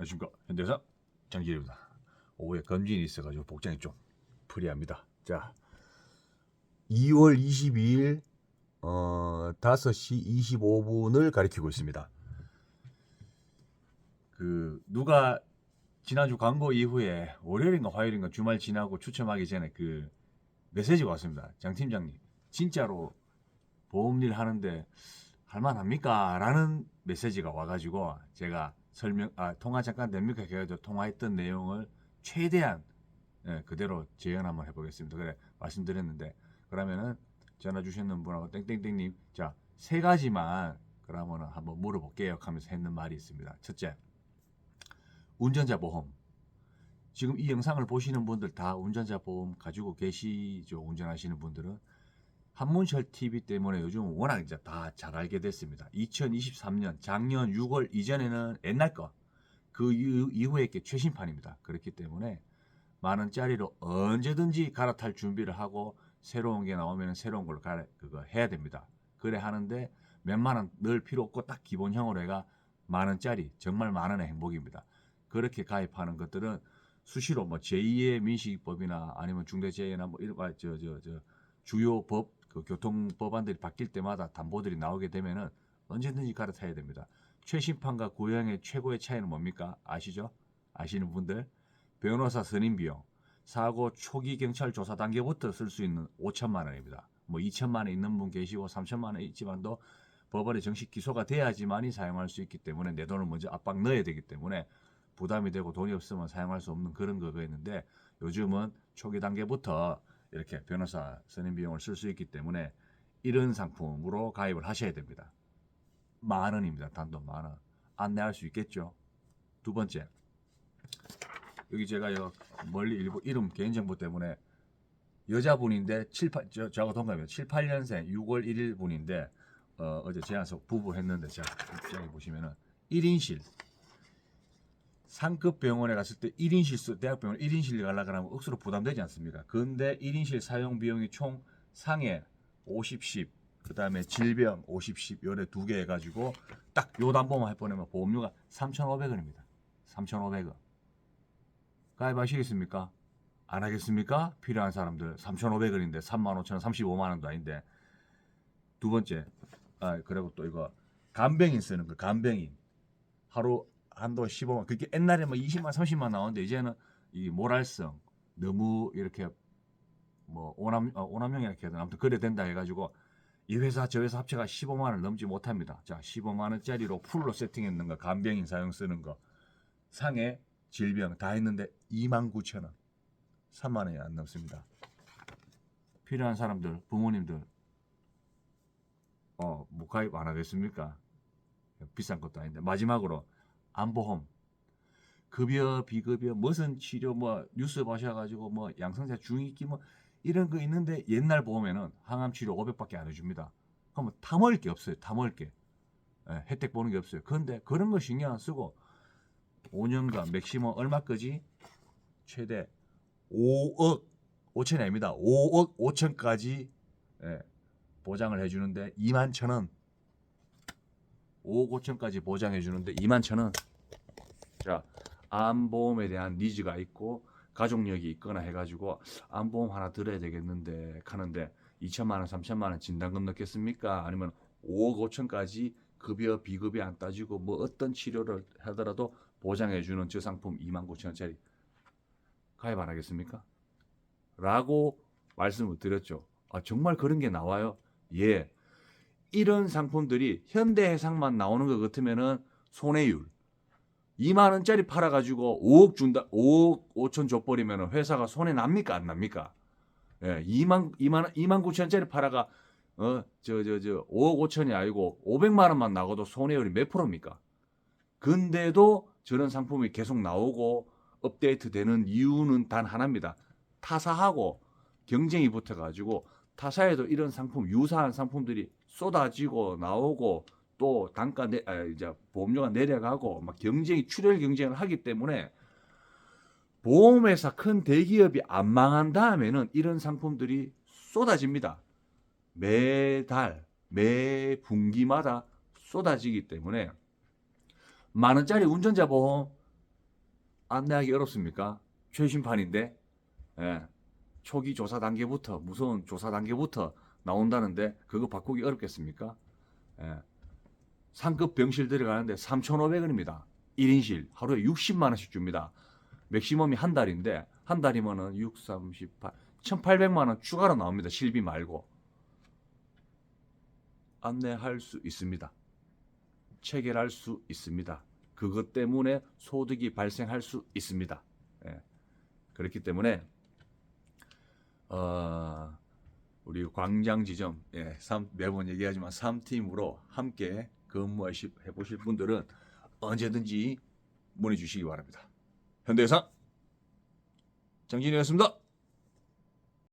안녕하십니까 현대사 장길입니다. 오후에 검진이 있어가지고 복장이 좀 프리합니다. 자, 2월 22일 어, 5시 25분을 가리키고 있습니다. 그 누가 지난주 광고 이후에 월요일인가 화요일인가 주말 지나고 추첨하기 전에 그 메시지가 왔습니다. 장 팀장님, 진짜로 보험일 하는데 할만합니까? 라는 메시지가 와가지고 제가 설명, 아, 통화 잠깐 됩니까? 해가지고 통화했던 내용을 최대한 예, 그대로 재현 한번 해보겠습니다. 그래, 말씀드렸는데, 그러면은 전화 주셨는 분하고 땡땡땡님, 자, 세 가지만 그러면은 한번 물어볼게요. 하면서 했는 말이 있습니다. 첫째, 운전자 보험. 지금 이 영상을 보시는 분들 다 운전자 보험 가지고 계시죠. 운전하시는 분들은. 한문철 TV 때문에 요즘 워낙 이제 다 잘 알게 됐습니다. 2023년 작년 6월 이전에는 옛날 거, 그 이후- 이후에 게 최신판입니다. 그렇기 때문에 만 원짜리로 언제든지 갈아탈 준비를 하고 새로운 게 나오면 새로운 걸로 갈아 그거 해야 됩니다. 그래 하는데 몇만 원 넣을 필요 없고 딱 기본형으로 해가 만 원짜리 정말 만 원의 행복입니다. 그렇게 가입하는 것들은 수시로 뭐 제2의 민식이법이나 아니면 중대재해나 뭐 이런 저저 저 주요 법, 그 교통 법안들이 바뀔 때마다 담보들이 나오게 되면은 언제든지 갈아타야 됩니다. 최신판과 구형의 최고의 차이는 뭡니까? 아시죠? 아시는 분들? 변호사 선임 비용, 사고 초기 경찰 조사 단계부터 쓸 수 있는 5천만 원입니다. 뭐 2천만 원 있는 분 계시고 3천만 원 있지만도 법원에 정식 기소가 돼야지만이 사용할 수 있기 때문에 내 돈을 먼저 압박 넣어야 되기 때문에 부담이 되고 돈이 없으면 사용할 수 없는 그런 거였는데 요즘은 초기 단계부터 이렇게 변호사 선임 비용을 쓸 수 있기 때문에 이런 상품으로 가입을 하셔야 됩니다. 만 원입니다. 단돈 만 원. 안내할 수 있겠죠. 두 번째. 여기 제가 요 멀리 일부 이름 개인정보 때문에 여자분인데 7, 8, 저, 저하고 동갑이에요. 7, 8년생 6월 1일 분인데 어, 어제 제안서 부부 했는데 자, 여기 보시면은 1인실 상급 병원에 갔을 때 1인실 쓰, 대학병원 1인실 가려고 하면 억수로 부담되지 않습니까? 근데 1인실 사용 비용이 총 상해 50, 10, 그 다음에 질병 50, 10 요래 두 개 해가지고 딱 요 담보만 할 뻔하면 보험료가 3,500원입니다. 3,500원. 가입하시겠습니까? 안 하겠습니까? 필요한 사람들 3,500원인데 35,000원, 35만 원도 아닌데 두 번째 아 그리고 또 이거 간병인 쓰는 거 간병인 하루 한도 15만 그게 옛날에 뭐 20만 30만 나오는데 이제는 이 모랄성 너무 이렇게 뭐 오남 어, 오남용 이렇게 해야 되나 아무튼 그래 된다 해가지고 이 회사 저 회사 합체가 15만 원을 넘지 못합니다. 자 15만 원짜리로 풀로 세팅했는 거 간병인 사용 쓰는 거 상해 질병 다 했는데 2만 9천 원 3만 원이 안 넘습니다. 필요한 사람들 부모님들 어, 뭐 가입 안 하겠습니까? 비싼 것도 아닌데 마지막으로 안보험 급여 비급여 무슨 치료 뭐 뉴스 보셔가지고 뭐 양성자 중위기 뭐 이런 거 있는데 옛날 보험에는 항암 치료 500밖에 안 해줍니다. 그러면 탐할 게 없어요. 탐할 게 예, 혜택 보는 게 없어요. 그런데 그런 거 신경 안 쓰고 5년간 맥시멈 얼마까지 최대 5억 5천이 아닙니다. 5억 5천까지 예, 보장을 해주는데 2만 천 원. 5억 5천까지 보장해 주는데 2만 천 원. 자, 암보험에 대한 니즈가 있고 가족력이 있거나 해가지고 암보험 하나 들어야 되겠는데 하는데 2천만 원, 3천만 원 진단금 넣겠습니까? 아니면 5억 5천까지 급여 비급여 안 따지고 뭐 어떤 치료를 하더라도 보장해 주는 저 상품 2만 9천 원짜리 가입 안 하겠습니까? 라고 말씀을 드렸죠. 아, 정말 그런 게 나와요? 예. 이런 상품들이 현대해상만 나오는 것 같으면은 손해율 2만 원짜리 팔아 가지고 5억 준다 5억 5천 줘버리면 회사가 손해 납니까 안 납니까? 예, 2만 2만 2만 9천 원짜리 팔아가 어 저 저 저 5억 5천이 아니고 500만 원만 나고도 손해율이 몇 프로입니까? 근데도 저런 상품이 계속 나오고 업데이트되는 이유는 단 하나입니다. 타사하고 경쟁이 붙어가지고 타사에도 이런 상품 유사한 상품들이 쏟아지고 나오고 또 단가 내 아, 이제 보험료가 내려가고 막 경쟁이 출혈 경쟁을 하기 때문에 보험회사 큰 대기업이 안 망한 다음에는 이런 상품들이 쏟아집니다. 매달 매 분기마다 쏟아지기 때문에 만 원짜리 운전자 보험 안내하기 어렵습니까? 최신판인데 예. 초기 조사 단계부터 무서운 조사 단계부터 나온다는데 그거 바꾸기 어렵겠습니까? 예. 상급 병실 들어가는데 3,500원입니다. 1인실 하루에 60만 원씩 줍니다. 맥시멈이 한 달인데 한 달이면은 6, 38, 1,800만 원 추가로 나옵니다. 실비 말고 안내할 수 있습니다. 체결할 수 있습니다. 그것 때문에 소득이 발생할 수 있습니다. 예. 그렇기 때문에 어, 우리 광장 지점 예, 삼- 매번 얘기하지만 3팀으로 함께 근무해 보실 분들은 언제든지 문의 주시기 바랍니다. 현대해상 장진이었습니다.